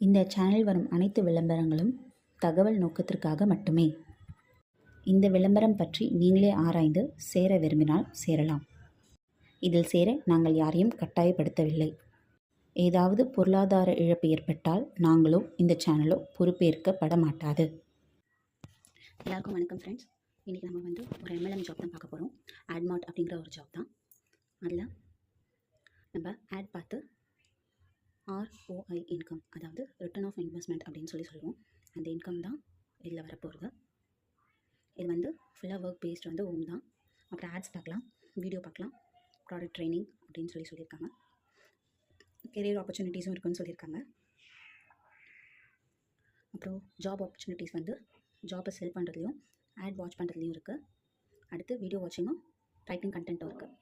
இந்த சேனல் வரும் அனைத்து விளம்பரங்களும் தகவல் நோக்கத்திற்காக மட்டுமே. இந்த விளம்பரம் பற்றி நீங்களே ஆராய்ந்து சேர விரும்பினால் சேரலாம். இதில் சேர நாங்கள் யாரையும் கட்டாயப்படுத்தவில்லை. ஏதாவது பொருளாதார இழப்பு ஏற்பட்டால் நாங்களோ இந்த சேனலோ பொறுப்பேற்கப்பட மாட்டாது எல்லாருக்கும் வணக்கம் ஃப்ரெண்ட்ஸ் இன்றைக்கி நம்ம வந்து ஒரு எம்எல்எம் ஜாப் தான் பார்க்க போகிறோம் ஆட்மார்ட் அப்படிங்கிற ஒரு ஜாப் தான். அதில் நம்ம ஆட் பார்த்து ஆர்ஓஐ இன்கம் அதாவது ரிட்டர்ன் ஆஃப் இன்வெஸ்ட்மெண்ட் அப்படின்னு சொல்லி சொல்லுவோம். அந்த இன்கம் தான் இதில் வரப்போகிறது இது வந்து ஃபுல்லாக ஒர்க் பேஸ்ட் வந்து ஓம் தான். அப்புறம் ஆட்ஸ் பார்க்கலாம் வீடியோ பார்க்கலாம் ப்ராடக்ட் ட்ரைனிங் அப்படின்னு சொல்லி சொல்லியிருக்காங்க. கெரியர் ஆப்பர்ச்சுனிட்டிஸும் இருக்குன்னு சொல்லியிருக்காங்க. அப்புறம் ஜாப் ஆப்பர்ச்சுனிட்டிஸ் வந்து ஜாப்பை செல் பண்ணுறதுலையும் ஆட் வாட்ச் பண்ணுறதுலையும் இருக்குது அடுத்து வீடியோ வாட்சிங்கும் டைப்பிங் கண்டென்ட்டும் இருக்குது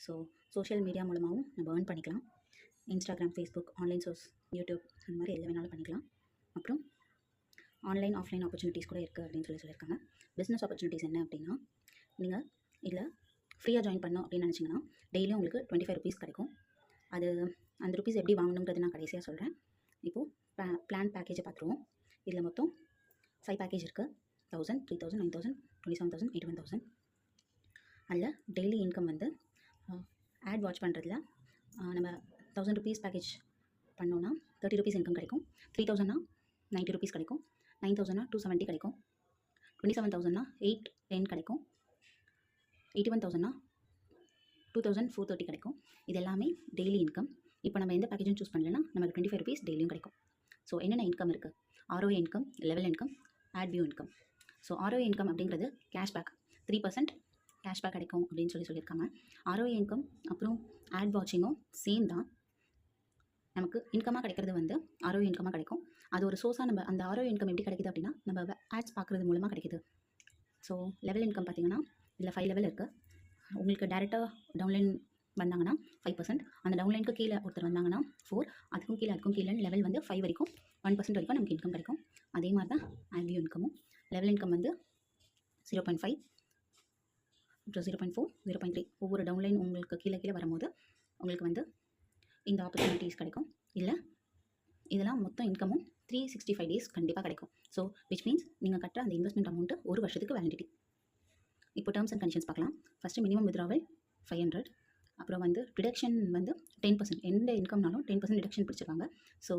ஸோ சோஷியல் மீடியா மூலமாகவும் நம்ம ஏர்ன் பண்ணிக்கலாம். Instagram Facebook online source YouTube அந்த மாதிரி எல்லாம் வேணாலும் பண்ணிக்கலாம். அப்புறம் ஆன்லைன் ஆஃப்லைன் ஆப்பர்ச்சுனிட்டிஸ் கூட இருக்குது அப்படின்னு சொல்லி சொல்லியிருக்காங்க. பிஸ்னஸ் ஆப்பர்ச்சுனிட்டிஸ் என்ன அப்படின்னா நீங்கள் இதில் ஃப்ரீயாக ஜாயின் பண்ணோம் அப்படின்னு நினச்சிங்கன்னா டெய்லியும் உங்களுக்கு டுவெண்ட்டி ஃபைவ் ருபீஸ் கிடைக்கும். அது அந்த ருபீஸ் எப்படி வாங்கணுங்கிறது நான் கடைசியாக சொல்கிறேன் இப்போது பிளான் பேக்கேஜை பார்த்துருவோம் இதில் மொத்தம் ஃபைவ் பேக்கேஜ் இருக்குது thousand three thousand nine thousand twenty seven thousand eighty one thousand அதில் டெய்லி இன்கம் வந்து ஆட் வாட்ச் பண்ணுறதுல நம்ம தௌசண்ட் ருபீஸ் பேக்கேஜ் பண்ணோன்னா தேர்ட்டி ருபீஸ் இன்கம் கிடைக்கும். த்ரீ தௌசண்ட்னா நைன்ட்டி ருபீஸ் கிடைக்கும். நைன் தௌசண்ட்னா டூ செவன்ட்டி கிடைக்கும். டுவெண்ட்டி செவன் தௌசண்ட்னா எயிட் டென் கிடைக்கும். எயிட்டி ஒன் தௌசண்ட்னா டூ தௌசண்ட் ஃபோர் தேர்ட்டி கிடைக்கும். இது எல்லாமே டெய்லி இன்கம் இப்போ நம்ம எந்த பேக்கேஜும் சூஸ் பண்ணலன்னா நமக்கு டுவெண்ட்டி ஃபைவ் ருபீஸ் டெய்லியும் கிடைக்கும். ஸோ என்னென்ன இன்கம் இருக்குது RO income level income ad view income so RO income அப்படிங்கிறது கேஷ்பேக் த்ரீ பர்சன்ட் கேஷ்பேக் கிடைக்கும் அப்படின்னு சொல்லி சொல்லியிருக்காங்க. ஆர்ஓ இன்கம் அப்புறம் ஆட் வாட்சிங்கும் சேம் தான். நமக்கு இன்கமாக கிடைக்கிறது வந்து ஆரோ இன்கமாக கிடைக்கும். அது ஒரு சோர்ஸாக நம்ம அந்த ஆரோ இன்கம் எப்படி கிடைக்குது அப்படின்னா நம்ம ஆட்ஸ் பார்க்குறது மூலமாக கிடைக்குது. ஸோ லெவல் இன்கம் பார்த்திங்கன்னா இதில் ஃபைவ் லெவல் இருக்குது உங்களுக்கு டேரெக்டாக டவுன்லைன் வந்தாங்கன்னா ஃபைவ் பர்சன்ட் அந்த டவுன்லைனுக்கு கீழே ஒருத்தர் வந்தாங்கன்னா ஃபோர் அதுக்கும் கீழே அதுக்கும் கீழே லெவல் வந்து ஃபைவ் வரைக்கும் ஒன் பர்சன்ட் வரைக்கும் நமக்கு இன்கம் கிடைக்கும். அதே மாதிரி தான் ஆல்வியூ இன்கமும் லெவல் இன்கம் வந்து zero point five zero point four zero point three ஒவ்வொரு டவுன்லைன் உங்களுக்கு கீழே கீழே வரும்போது உங்களுக்கு வந்து இந்த ஆப்பர்ச்சுனிட்டிஸ் கிடைக்கும். இல்லை இதெல்லாம் மொத்தம் இன்கமும் த்ரீ சிக்ஸ்டி ஃபைவ் டேஸ் கண்டிப்பாக கிடைக்கும். ஸோ விச் மீன்ஸ் நீங்கள் கட்டுற அந்த இன்வெஸ்ட்மெண்ட் அமௌண்ட்டு ஒரு வருஷத்துக்கு வேலிடிட்டி இப்போ டேர்ம்ஸ் அண்ட் கண்டிஷன்ஸ் பார்க்கலாம். First minimum withdrawal five hundred அப்புறம் வந்து டிடக்ஷன் வந்து டென் பர்சன்ட் எந்த இன்கம்னாலும் டென் பர்சன்ட் டிடக்ஷன் பிடிச்சிருக்காங்க so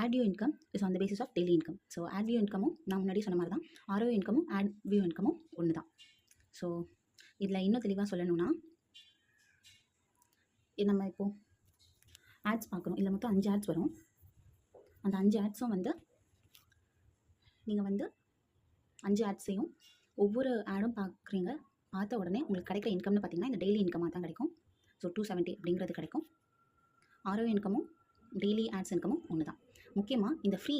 ad income is on the basis of daily income so ad view இன்கமும் நான் முன்னாடி சொன்ன மாதிரி தான் ஆர்ஓ இன்கமும் ஆட் வியூ இன்கமும் ஒன்று தான் ஸோ இதில் இன்னும் தெளிவாக சொல்லணும்னா நம்ம இப்போது ஆட்ஸ் பார்க்கணும். இல்லை மொத்தம் அஞ்சு ஆட்ஸ் வரும். அந்த அஞ்சு ஆட்ஸும் வந்து நீங்கள் வந்து அஞ்சு ஆட்ஸையும் ஒவ்வொரு ஆடும் பார்க்குறீங்க. பார்த்த உடனே உங்களுக்கு கிடைக்கிற இன்கம்னு பார்த்தீங்கன்னா இந்த டெய்லி இன்கமாக தான் கிடைக்கும். ஸோ டூ செவன்ட்டி அப்படிங்கிறது கிடைக்கும். ஆரோ இன்கமும் டெய்லி ஆட்ஸ் இன்கமும் ஒன்று தான் முக்கியமாக இந்த ஃப்ரீ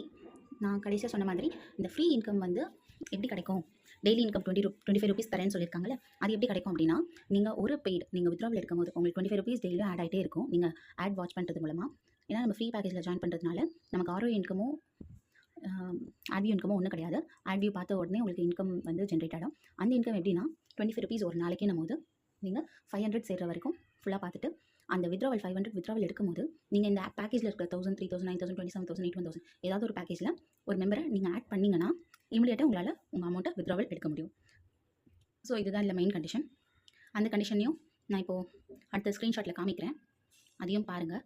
நான் கடைசியாக சொன்ன மாதிரி இந்த ஃப்ரீ இன்கம் வந்து எப்படி கிடைக்கும்? டெய்லி இன்கம் டுவெண்ட்டி ரூ டுவெண்ட்டி ஃபைவ் ருபீஸ் தரேன்னு சொல்லியிருக்காங்கல்ல அது எப்படி கிடைக்கும் அப்படின்னா நீங்கள் ஒரு பெய்டு நீங்கள் வித்ராவில் இருக்கும்போது உங்களுக்கு டுவெண்ட்டி ஃபைவ் ருபீஸ் டெய்லியும் ஆட் ஆகிட்டே இருக்கும். நீங்கள் ஆட் வாட்ச் பண்ணுறது மூலமாக ஏன்னா நம்ம ஃப்ரீ பேக்கேஜில் ஜாயின் பண்ணுறதுனால நமக்கு ஆரோ இன்கமும் ஆட்வியூ இன்கமும் ஒன்றும் கிடையாது. ஆட்வியூ பார்த்த உடனே உங்களுக்கு இன்கம் வந்து ஜென்ரேட் ஆகிடும் அந்த இன்கம் எப்படின்னா டுவெண்ட்டி ஃபைவ் ருபீஸ் ஒரு நாளைக்கு நம்ம போது நீங்கள் ஃபைவ் ஹண்ட்ரட் சேர்கிற வரைக்கும் ஃபுல்லாக பார்த்துட்டு அந்த வித்ராவல் ஃபைவ் ஹண்ட்ரட் வித்ராவல் எடுக்கும்போது நீங்கள் இந்த பேக்கேஜில் இருக்கிற thousand three thousand nine thousand twenty seven thousand eight one thousand ஏதாவது ஒரு பேக்கேஜில் ஒரு மெம்பரை நீங்கள் ஆட் பண்ணிங்கன்னா இமிடியேட்டாக உங்களால் உங்கள் அமௌண்ட்டை வித்ராவல் எடுக்க முடியும். ஸோ இதுதான் இல்லை மெயின் கண்டிஷன் அந்த கண்டிஷனையும் நான் இப்போது அடுத்த ஸ்க்ரீன்ஷாட்டில் காமிக்கிறேன். அதையும் பாருங்கள்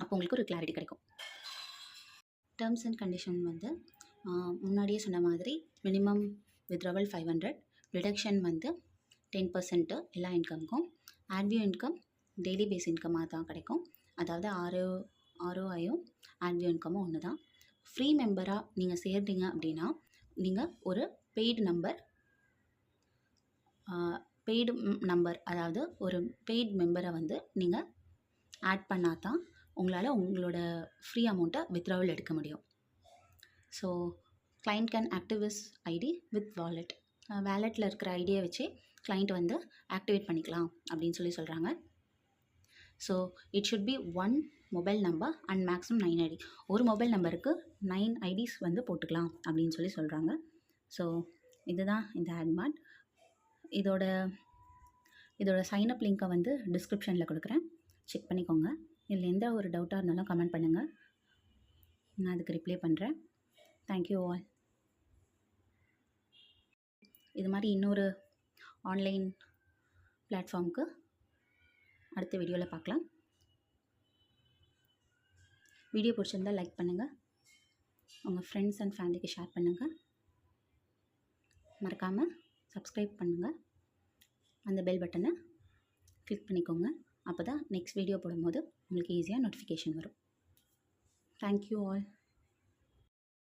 அப்போ உங்களுக்கு ஒரு கிளாரிட்டி கிடைக்கும். டேர்ம்ஸ் அண்ட் கண்டிஷன் வந்து முன்னாடியே சொன்ன மாதிரி minimum withdrawal five hundred reduction வந்து டென் பர்சன்ட்டு எல்லா இன்கமுக்கும் ad view income daily base இன்கமாக தான் கிடைக்கும். அதாவது ஆரோ ஆர்ஓஐயும் ஆட்வியூ இன்கமும் ஒன்று தான் ஃப்ரீ மெம்பராக நீங்கள் சேர்ந்தீங்க அப்படின்னா நீங்கள் ஒரு பெய்டு நம்பர் பெய்டு நம்பர் அதாவது ஒரு பெய்ட் மெம்பரை வந்து நீங்கள் ஆட் பண்ணால் தான் உங்களால் உங்களோட ஃப்ரீ அமௌண்ட்டை வித்ராவல் எடுக்க முடியும். So client can activate ID with wallet வேலெட்டில் இருக்கிற ஐடியை வச்சு கிளைண்ட் வந்து ஆக்டிவேட் பண்ணிக்கலாம் அப்படின்னு சொல்லி சொல்கிறாங்க so it should be one mobile number and maximum nine ID ஒரு மொபைல் நம்பருக்கு நைன் ஐடிஸ் வந்து போட்டுக்கலாம் அப்படின்னு சொல்லி சொல்கிறாங்க ஸோ இதுதான் இந்த ஆட்மார்ட் இதோட இதோட சைனப் லிங்க்கை வந்து டிஸ்கிரிப்ஷனில் கொடுக்குறேன். செக் பண்ணிக்கோங்க. இதில் எந்த ஒரு டவுட்டாக இருந்தாலும் கமெண்ட் பண்ணுங்கள் நான் அதுக்கு ரிப்ளை பண்ணுறேன் தேங்க்யூ ஆல் இது மாதிரி இன்னொரு ஆன்லைன் பிளாட்ஃபார்முக்கு அடுத்த வீடியோவில் பார்க்கலாம் வீடியோ பிடிச்சிருந்தா லைக் பண்ணுங்கள் உங்கள் ஃப்ரெண்ட்ஸ் அண்ட் ஃபேமிலிக்கு ஷேர் பண்ணுங்கள் மறக்காமல் சப்ஸ்கிரைப் பண்ணுங்கள் அந்த பெல் பட்டனை கிளிக் பண்ணிக்கோங்க. அப்போ தான் நெக்ஸ்ட் வீடியோ போடும்போது உங்களுக்கு ஈஸியாக நோட்டிஃபிகேஷன் வரும். Thank you all